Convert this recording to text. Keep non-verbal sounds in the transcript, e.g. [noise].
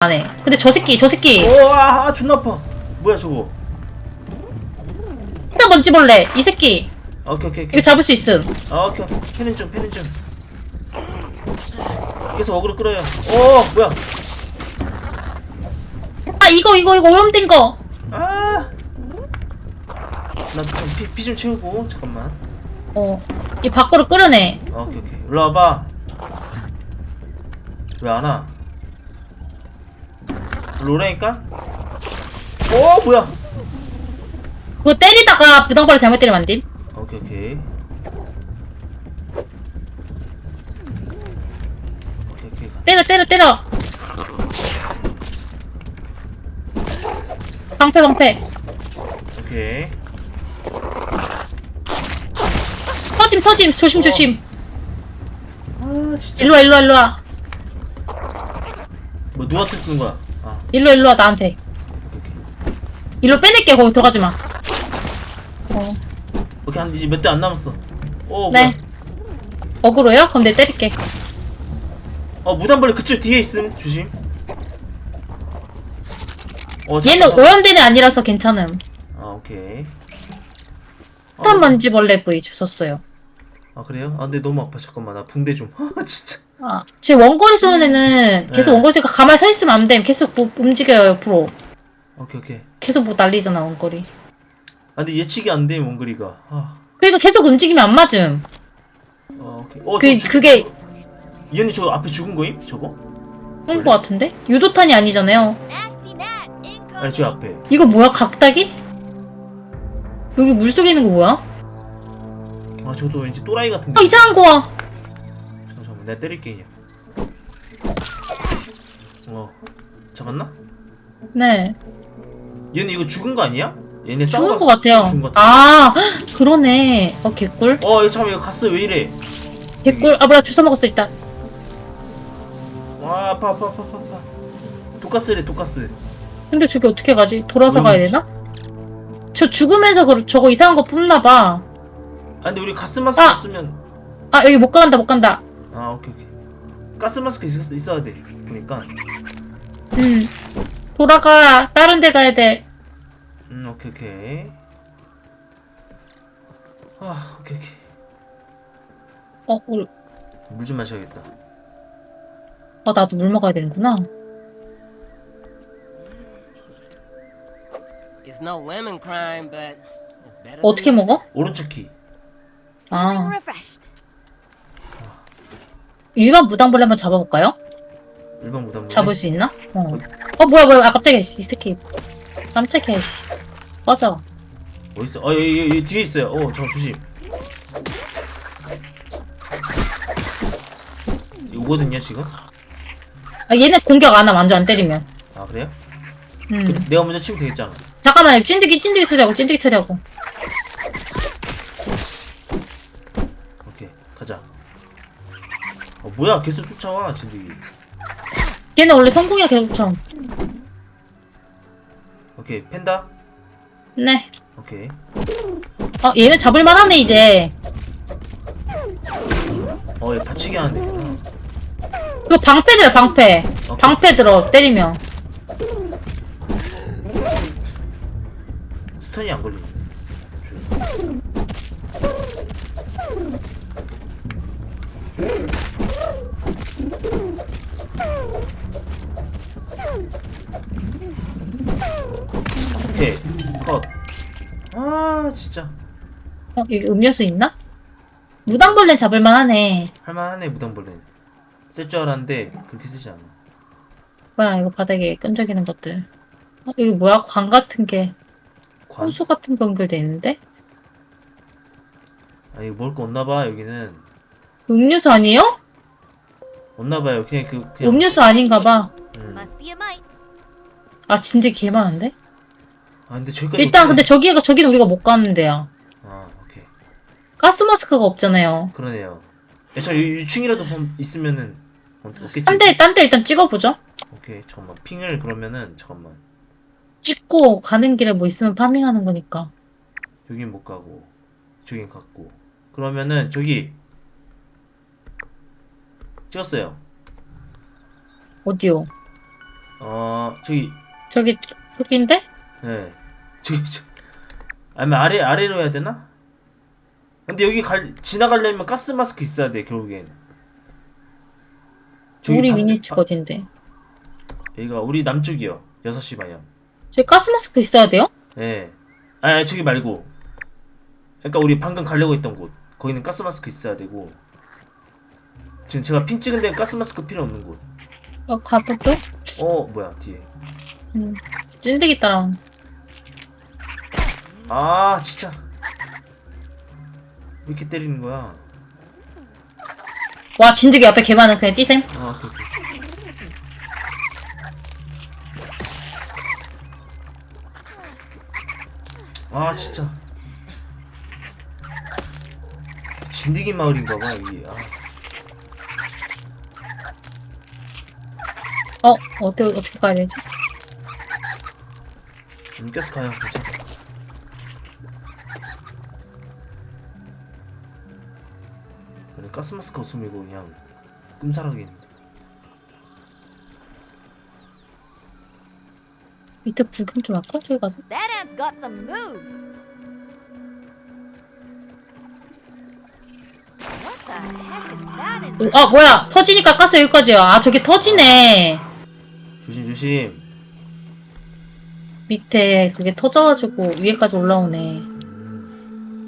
안 해. 근데 저 새끼, 저 새끼. 오, 아, 아, 존나 아파. 뭐야, 저거? 일단 먼지 벌레. 이 새끼. 아, 오케이, 오케이, 이거 오케이. 잡을 수 있음. 아, 오케이, 오케이. 패는 좀, 패는 좀. 계속 어그로 끌어요. 오, 뭐야? 아 이거 이거 이거 오염된 거. 아! 나좀 피좀 채우고, 잠깐만. 어. 이 밖으로 끌어내. 아, 오케이, 오케이. 일로 와봐. 왜 안 와? 일로 오라니까? 오, 뭐야? 그거 때리다가 부당벌레 잘못 때리면 안 돼. 오케이, 오케이. 오케이, 오케이. 가. 때려 때려 때려. 방패 방패. 오케이. 터짐 터짐 조심 조심. 아, 진짜. 일로 와 일로 와 일로 와. 뭐 누구한테 쓰는 거야? 아, 일로 일로 와 나한테. 일로 빼낼게 거기 들어가지 마. 어. 오케이, 한 이제 몇 대 안 남았어. 오, 네. 뭐야? 어그로요? 그럼 내가 때릴게. 어, 무단벌레 그쪽 뒤에 있음. 조심. 어, 얘는 잠깐만. 오염된 애 아니라서 괜찮음. 아, 오케이. 아, 한 먼지 벌레 부위 주웠어요. 아, 그래요? 아, 근데 너무 아파. 잠깐만. 나 붕대 좀. [laughs] 아, 진짜. 아, 제 원거리 쏘는 애는 계속 네. 원거리 쏘니까 가만히 서 있으면 안 돼. 계속 뭐 움직여요 옆으로. 오케이, 오케이. 계속 뭐 날리잖아 원거리. 아, 근데 예측이 안 돼, 원거리가. 아, 그러니까 계속 움직이면 안 맞음. 어, 오케이. 어, 그저 죽- 그게 이 언니 저 앞에 죽은 거임? 저거? 그런 거 같은데? 유도탄이 아니잖아요. 아니, 저 앞에. 이거 뭐야 각닭이? 여기 물 속에 있는 거 뭐야? 아, 저것도 왠지 또라이 같은데. 아 이상한 거 와. 내가 때릴게, 그냥. 어, 잡았나? 네. 얘는 이거 죽은 거 아니야? 얘네 죽은 싸우다가 거 같아요. 죽은 거 같아. 아 헉, 그러네. 어 개꿀. 어, 이거 잠깐만, 이거 가스 왜 이래? 개꿀. 아 뭐야 주워 먹었어 일단. 와, 아파, 아파, 아파, 아파. 아파. 독가스래, 독가스. 근데 저기 어떻게 가지? 돌아서 음. 가야 되나? 저 죽으면서 그 저거 이상한 거 뿜나 봐. 아, 근데 우리 가스 마스크 아! 없으면. 아 여기 못 간다 못 간다. 아, 오케이, 오케이. 가스 마스크 있, 있어야 돼. 보니까. 음. 돌아가. 다른 데 가야 돼. 음, 오케이, 오케이. 아, 오케이, 오케이. 어, 물. 물좀 마셔야겠다. 아 나도 물 먹어야 되는구나. It's no lemon crime, but it's better. 어떻게 than 먹어? 오른쪽 키. 아 refreshed. 일반 무당벌레 한번 잡아볼까요? 일반 무단 잡을 수 있나? 어. 어 뭐야 뭐야 아 갑자기 이 새끼 깜짝이야 씨. 꺼져. 어디 있어? 어, 여기, 여기, 여기 뒤에 있어요. 어, 잠깐 조심. 이거 오거든요, 지금? 아 얘네 공격 안함 완전 안 때리면. 아, 그래요? 음. 그, 내가 먼저 치면 되겠잖아. 잠깐만 찐득이 찐득이 처리하고 찐득이 처리하고. 뭐야, 계속 쫓아와, 진득이. 얘는 원래 성공이야 계속 쳐. 오케이, 팬다? 네. 오케이. 어 얘는 잡을 만하네 이제. 어, 얘 받치기 하는데. 그거 방패 들어 방패. 방패 들어 때리면. 스턴이 안 걸리네. 조 오케이 컷. 아 진짜 어 여기 음료수 있나? 무당벌레 잡을 만 하네. 할만하네 무당벌레. 쓸 줄 알았는데 그렇게 쓰지 않아. 뭐야 이거 바닥에 끈적이는 것들. 어, 이거 뭐야 관 같은 게 관. 혼수 같은 거 연결돼 있는데? 아 이거 먹을 거 없나봐 여기는. 음료수 아니에요? 없나봐요 그냥 그 그냥. 음료수 아닌가 봐. 음. Must be a mite. 아 진짜 개 많은데? 아 근데 저기까지. 일단 근데 저기가 저기는 우리가 못 가는 데야. 아 오케이. 가스 마스크가 없잖아요. 그러네요. 야, 저 유- 유충이라도 좀 있으면은 어, 없겠지. 한대딴데 일단 찍어보죠. 오케이 잠깐만 핑을 그러면은 잠깐만 찍고 가는 길에 뭐 있으면 파밍하는 거니까. 여긴 못 가고 저긴 갔고 그러면은 저기 찍었어요. 어디요? 어 저기 저기 저기인데? 네 저기 저 아니면 아래 아래로 해야 되나? 근데 여기 갈 지나가려면 가스 마스크 있어야 돼 결국엔. 저기 우리 미니집 바- 어딘데? 여기가 우리 남쪽이요. 6시 방향. 저기 가스 마스크 있어야 돼요? 예. 아, 아니, 저기 말고. 그러니까 우리 방금 가려고 했던 곳. 거기는 가스 마스크 있어야 되고. 지금 제가 핀 찍은 데는 가스 마스크 필요 없는 곳. 어 가볼게. 어, 뭐야, 뒤에. 음. 찐득이 따라. 아, 진짜. 왜 이렇게 때리는 거야? 와 진득이 앞에 개 많은 그냥 뛰셈. 아, 오케이. 아, 진짜. 진드기 마을인가 봐, 여기. 아. 어 어떻게 어떻게 가야 되지? 옮겨서 가요, 괜찮아. 가스마스크 없으면 그냥 끔살하겠는데. 밑에 구경 좀 할까? 저기 가서. That ant's got some moves. What the heck is that in 오, 아 뭐야 터지니까 가스 여기까지야. 아 저기 터지네. 조심, 조심. 밑에 그게 터져가지고 위에까지 올라오네.